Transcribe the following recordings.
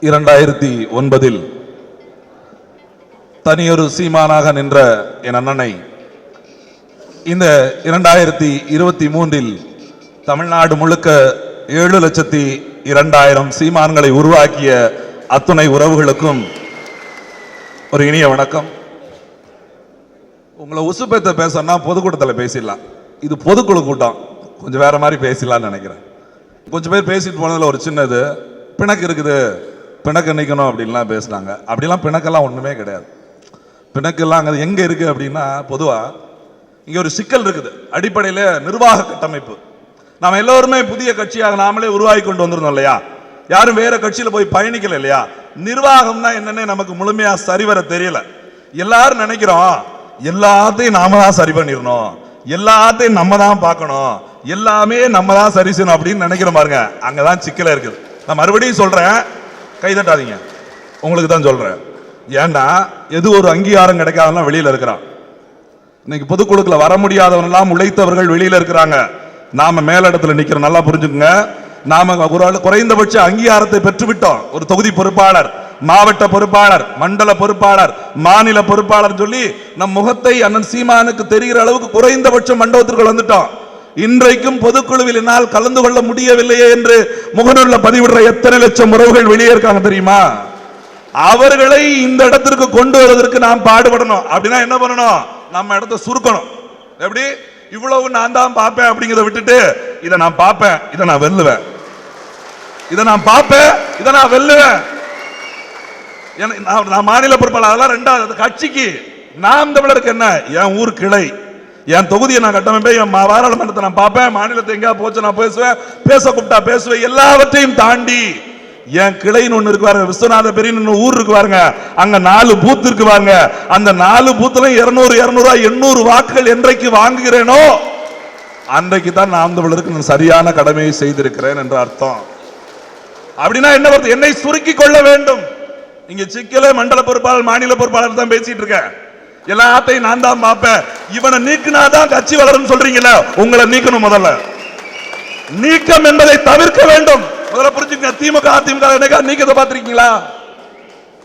இரண்டாயிரத்தி ஒன்பதில் தனியொரு சீமானாக நின்ற என் அண்ணனை இந்த இரண்டாயிரத்தி இருபத்தி மூன்றில் தமிழ்நாடு முழுக்க ஏழு லட்சத்தி இரண்டாயிரம் சீமான்களை உருவாக்கிய அத்துணை உறவுகளுக்கும் ஒரு இனிய வணக்கம். உங்களை உசுப்பேத்த பேசணும்னா பொதுக்கூட்டத்தில் பேசிடலாம். இது பொதுக்குழு கூட்டம். கொஞ்சம் வேற மாதிரி பேசிடலாம்னு நினைக்கிறேன். கொஞ்சம் பேர் பேசிட்டு போனதுல ஒரு சின்னது பிணக்கு இருக்குது. பிணக்கு நிற்கணும் அப்படின்லாம் பேசுனாங்க. அப்படிலாம் பிணக்கெல்லாம் ஒன்றுமே கிடையாது. பிணக்கெல்லாம் அங்கே எங்கே இருக்குது அப்படின்னா பொதுவாக இங்கே ஒரு சிக்கல் இருக்குது. அடிப்படையில் நிர்வாக கட்டமைப்பு. நாம் எல்லோருமே புதிய கட்சியாக நாமளே உருவாகி கொண்டு வந்திருந்தோம் இல்லையா? யாரும் வேற கட்சியில் போய் பயணிக்கல இல்லையா? நிர்வாகம்னா என்னன்னு நமக்கு முழுமையாக சரிவர தெரியல. எல்லாரும் நினைக்கிறோம் எல்லாத்தையும் நாம தான் சரி பண்ணிடணும். எல்லாத்தையும் நம்ம தான் பார்க்கணும். எல்லாமே நம்ம தான் சரி செய்யணும் அப்படின்னு நினைக்கிறோம் பாருங்க. அங்கதான் சிக்கல இருக்குது. நான் மறுபடியும் சொல்றேன் கை தட்டாதீங்க உங்களுக்கு தான் சொல்றேன். ஏன்னா எது ஒரு அங்கீகாரம் கிடைக்காதெல்லாம் வெளியில இருக்கிறான். இன்னைக்கு பொதுக்குழுக்குள்ள வர முடியாதவனெல்லாம் உழைத்தவர்கள் வெளியில இருக்கிறாங்க. நாம மேலிடத்துல நிற்கிறோம் நல்லா புரிஞ்சுக்குங்க. நாம ஒரு குறைந்தபட்ச அங்கீகாரத்தை பெற்றுவிட்டோம். ஒரு தொகுதி பொறுப்பாளர் மாவட்ட பொறுப்பாளர் மண்டல பொறுப்பாளர் மாநில பொறுப்பாளர் சொல்லி நம் முகத்தை அண்ணன் சீமானுக்கு தெரிகிற அளவுக்கு குறைந்தபட்ச மண்டபத்திற்குள் வந்துட்டோம். இன்றைக்கும் பொதுக்குழுவில் என்னால் கலந்து கொள்ள முடியவில்லையே என்று முகநூல்ல பதிவிடுற எத்தனை லட்சம் உறவுகள் வெளியே இருக்காங்க தெரியுமா? அவர்களை இந்த இடத்திற்கு கொண்டு வருவதற்கு நாம் பாடுபடணும். அப்படின்னா என்ன பண்ணணும்? நம்ம இடத்த சுருக்கணும். எப்படி? இவ்வளவு நான் தான் பார்ப்பேன் அப்படிங்கிறத விட்டுட்டு இதை நான் பார்ப்பேன் இதை நான் வெல்லுவேன். இதை நான் பார்ப்பேன் இதை நான் வெல்லுவேன். நான் நான் மாநில பொறுப்பாளர் அதெல்லாம் ரெண்டாவது கட்சிக்கு. நாம் தமிழருக்கு என்ன? என் ஊர் கிளை. என் தொகுதியை நான் கட்டமைப்பேன் என் மா- பாராளுமன்றத்தை நான் பார்ப்பேன் மாநிலத்தை எங்கேயா போச்சு நான் பேசுவேன் பேச கூப்பிட்டா பேசுவேன் எல்லாவற்றையும் தாண்டி என் கிளைன்னு ஒண்ணு இருக்கு பாருங்க விஸ்வநாத பெரியன்னு ஊர் இருக்கு பாருங்க அங்க நாலு பூத் இருக்கு பாருங்க அந்த நாலு பூத்துல இருநூறு இருநூறுவா எண்ணூறு வாக்குகள் என்றைக்கு வாங்குகிறேனோ அன்றைக்கு தான் நாம் தமிழருக்கு நான் சரியான கடமையை செய்திருக்கிறேன் என்ற அர்த்தம். அப்படின்னா என்ன வருது? என்னை சுருக்கி கொள்ள வேண்டும். இங்க சிக்கல மண்டல பொறுப்பாளர் மாநில பொறுப்பாளர் தான் பேசிட்டு இருக்கேன். எல்லாத்தையும் நான் தான் பார்ப்பேன். இவனை நீக்கினாதான் கட்சி வளரும் சொல்றீங்கல்ல உங்களை நீக்கணும் முதல்ல. நீக்கம் என்பதை தவிர்க்க வேண்டும். முதல்ல புரிஞ்சுங்க திமுக அதிமுக என்னைக்கா நீக்கத்தை பார்த்திருக்கீங்களா?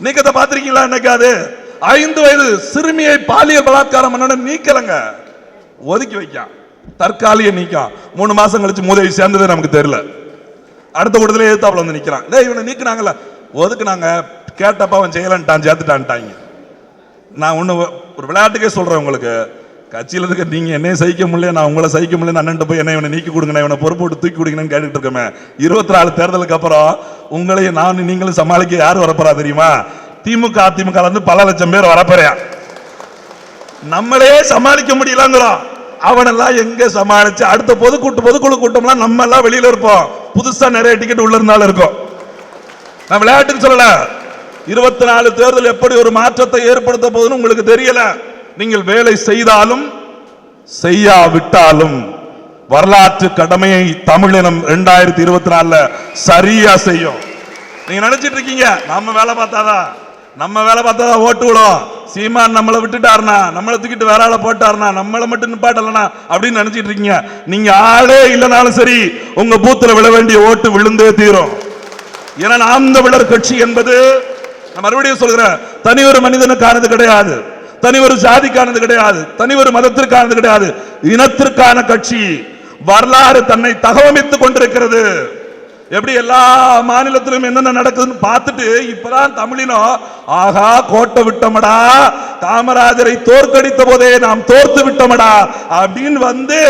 நீக்கத்தை பார்த்திருக்கீங்களா என்னைக்காது ஐந்து வயது சிறுமியை பாலியல் பலாத்காரம் பண்ண நீக்கலங்க. ஒதுக்கி வைக்கான். தற்காலிக நீக்கம். மூணு மாசம் கழிச்சு மூதவி சேர்ந்ததே நமக்கு தெரியல. அடுத்த கூட்டத்துல எதிர்த்தாப்புல வந்து நிக்கிறான். டேய் இவனை நீக்கினாங்கல்ல. ஒதுக்குனாங்க. கேட்டப்ப அவன் செய்யலன்ட்டான் சேர்த்துட்டான்ட்டாங்க. நான் ஒன்று ஒரு விளையாட்டுக்கே சொல்கிறேன் உங்களுக்கு. கட்சியில் இருக்க நீங்கள் என்னைய சகிக்க முடியல நான் உங்களை சகிக்க முடியல அண்ணன் போய் என்ன இவனை நீக்கி கொடுங்க இவனை பொறுப்பு விட்டு தூக்கி கொடுங்கன்னு கேட்டுட்டு இருக்கமே இருபத்தி நாலு தேர்தலுக்கு அப்புறம் உங்களையும் நான் நீங்களும் சமாளிக்க யார் வரப்போறா தெரியுமா? திமுக அதிமுக இருந்து பல லட்சம் பேர் வரப்போறியா நம்மளே சமாளிக்க முடியலங்கிறோம். அவனெல்லாம் எங்க சமாளிச்சு அடுத்த பொதுக்கூட்டு பொதுக்குழு கூட்டம்லாம் நம்ம எல்லாம் வெளியில இருப்போம். புதுசா நிறைய டிக்கெட் உள்ள இருந்தாலும் இருக்கும். நான் விளையாட்டுக்கு சொல்லலை. இருபத்தி நாலு தேர்தல் எப்படி ஒரு மாற்றத்தை ஏற்படுத்த போதுன்னு உங்களுக்கு தெரியல. நீங்கள் வேலை செய்தாலும் செய்யாவிட்டாலும் வரலாற்று கடமையை தமிழினம் ரெண்டாயிரத்தி இருபத்தி நாலுல சரியா செய்யும். நீங்க நினைச்சிட்டு இருக்கீங்க நம்ம வேலை பார்த்தாதான் நம்ம வேலை பார்த்தாதான் ஓட்டு விடும் சீமான் நம்மளை விட்டுட்டாருனா நம்மளை தூக்கிட்டு வேற ஆளை போட்டாருனா நம்மளை மட்டும் நிப்பாட்டலனா அப்படின்னு நினைச்சிட்டு இருக்கீங்க. நீங்க ஆளே இல்லைனாலும் சரி உங்க பூத்துல விழ வேண்டிய ஓட்டு விழுந்தே தீரும். ஏன்னா நாம் தமிழர் கட்சி என்பது நான் மறுபடியும் சொல்கிறேன் தனி ஒரு மனிதனுக்கானது கிடையாது. தனி ஒரு ஜாதிக்கானது கிடையாது. தனி ஒரு மதத்திற்கானது கிடையாது. இனத்திற்கான கட்சி வரலாறு தன்னை தகவமைத்துக் கொண்டிருக்கிறது. எப்படி எல்லா மாநிலத்திலும் என்னென்ன நடக்குதுன்னு பார்த்துட்டு இப்பதான் தமிழினோ ஆகா கோட்டை விட்டோமடா காமராஜரை தோற்கடித்த போதே நாம் தோர்த்து விட்டோமடா அப்படின்னு வந்து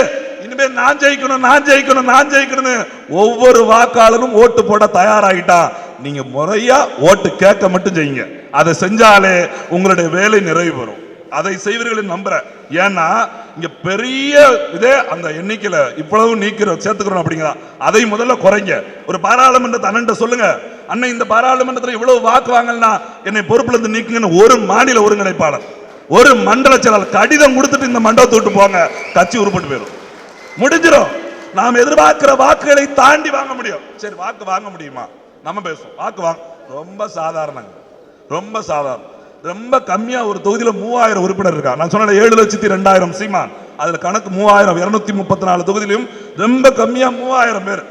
இனிமே நான் ஜெயிக்கணும் நான் ஜெயிக்கணும் நான் ஜெயிக்கணும்னு ஒவ்வொரு வாக்காளரும் ஓட்டு போட தயாராகிட்டான் நீங்க முறையா ஓட்டு கேட்க மட்டும் செய்யுங்க. அதை செஞ்சாலே உங்களுடைய வேலை நிறைவு பெறும். அதை செய்வீர்கள் நம்புறேன். ஏன்னா இங்க பெரிய இதே அந்த எண்ணிக்கையில இவ்வளவு நீக்கிறோம் சேர்த்துக்கிறோம் அப்படிங்கிறா அதை முதல்ல குறைங்க. ஒரு பாராளுமன்றத்தை அண்ணன் சொல்லுங்க. அண்ணன் இந்த பாராளுமன்றத்தில் இவ்வளவு வாக்கு வாங்கலனா என்னை பொறுப்புல இருந்து நீக்குங்கன்னு ஒரு மாநில ஒருங்கிணைப்பாளர் ஒரு மண்டல செயலாளர் கடிதம் கொடுத்துட்டு இந்த மண்டபத்தை விட்டு போங்க. கட்சி உருப்பட்டு போயிடும். முடிஞ்சிடும் நாம் எதிர்பார்க்கிற வாக்குகளை தாண்டி வாங்க முடியும். சரி வாக்கு வாங்க முடியுமா? நம்ம பேசுவோம். வாக்கு வாங்க. ரொம்ப சாதாரணங்க. ரொம்ப சாதாரணம் ரொம்ப கம்மியாக ஒரு தொகுதியில் மூவாயிரம் உறுப்பினர் இருக்கா? நான் சொன்ன ஏழு லட்சத்தி ரெண்டாயிரம் சீமான். அதில் கணக்கு மூவாயிரம் இருநூத்தி முப்பத்தி நாலு தொகுதியிலையும் ரொம்ப கம்மியாக மூவாயிரம் பேர்.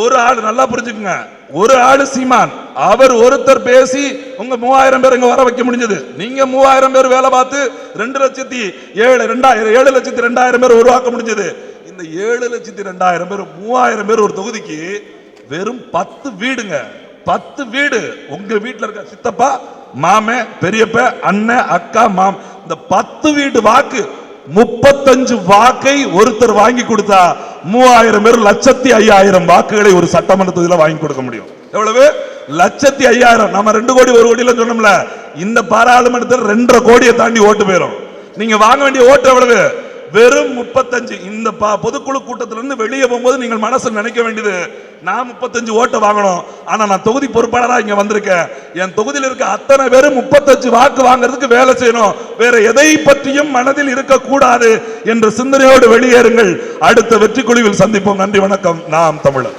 ஒரு ஆள் நல்லா புரிஞ்சுக்குங்க. ஒரு ஆள் சீமான். அவர் ஒருத்தர் பேசி உங்க மூவாயிரம் பேர் இங்க வர வைக்க முடிஞ்சது. நீங்க மூவாயிரம் பேர் வேலை பார்த்து ரெண்டு லட்சத்தி ஏழு ரெண்டாயிரம் ஏழு லட்சத்தி ரெண்டாயிரம் பேர் உருவாக்க முடிஞ்சது. இந்த ஏழு லட்சத்தி ரெண்டாயிரம் பேர் மூவாயிரம் பேர் ஒரு தொகுதிக்கு வெறும் பத்து வீடுங்க. பத்து வீடு. உங்க வீட்டில் இருக்க சித்தப்பா மாமே பெரியப்ப அண்ணன் அக்கா மாம் இந்த பத்து வீடு வாக்கு முப்பத்தஞ்சு வாக்கை ஒருத்தர் வாங்கி கொடுத்தா மூவாயிரம் பேர் லட்சத்தி ஐயாயிரம் வாக்குகளை ஒரு சட்டமன்ற தொகுதியில வாங்கி கொடுக்க முடியும். எவ்வளவு? லட்சத்தி ஐயாயிரம். நம்ம ரெண்டு கோடி ஒரு கோடியில சொன்னோம்ல. இந்த பாராளுமன்றத்தில் ரெண்டரை கோடியை தாண்டி ஓட்டு போயிடும் நீங்க வாங்க வேண்டிய ஓட்டு எவ்வளவு? வெறும் முப்பத்தஞ்சு. இந்த பொதுக்குழு கூட்டத்திலிருந்து வெளியே போகும்போது நீங்கள் மனசு நினைக்க வேண்டியது நான் முப்பத்தஞ்சு ஓட்டை வாங்கணும். ஆனா நான் தொகுதி பொறுப்பாளராக இங்க வந்திருக்கேன். என் தொகுதியில் இருக்க அத்தனை பேரும் முப்பத்தஞ்சு வாக்கு வாங்குறதுக்கு வேலை செய்யணும். வேற எதை பற்றியும் மனதில் இருக்கக்கூடாது என்ற சிந்தனையோடு வெளியேறுங்கள். அடுத்த வெற்றி குழுவில் சந்திப்போம். நன்றி வணக்கம். நாம் தமிழர்.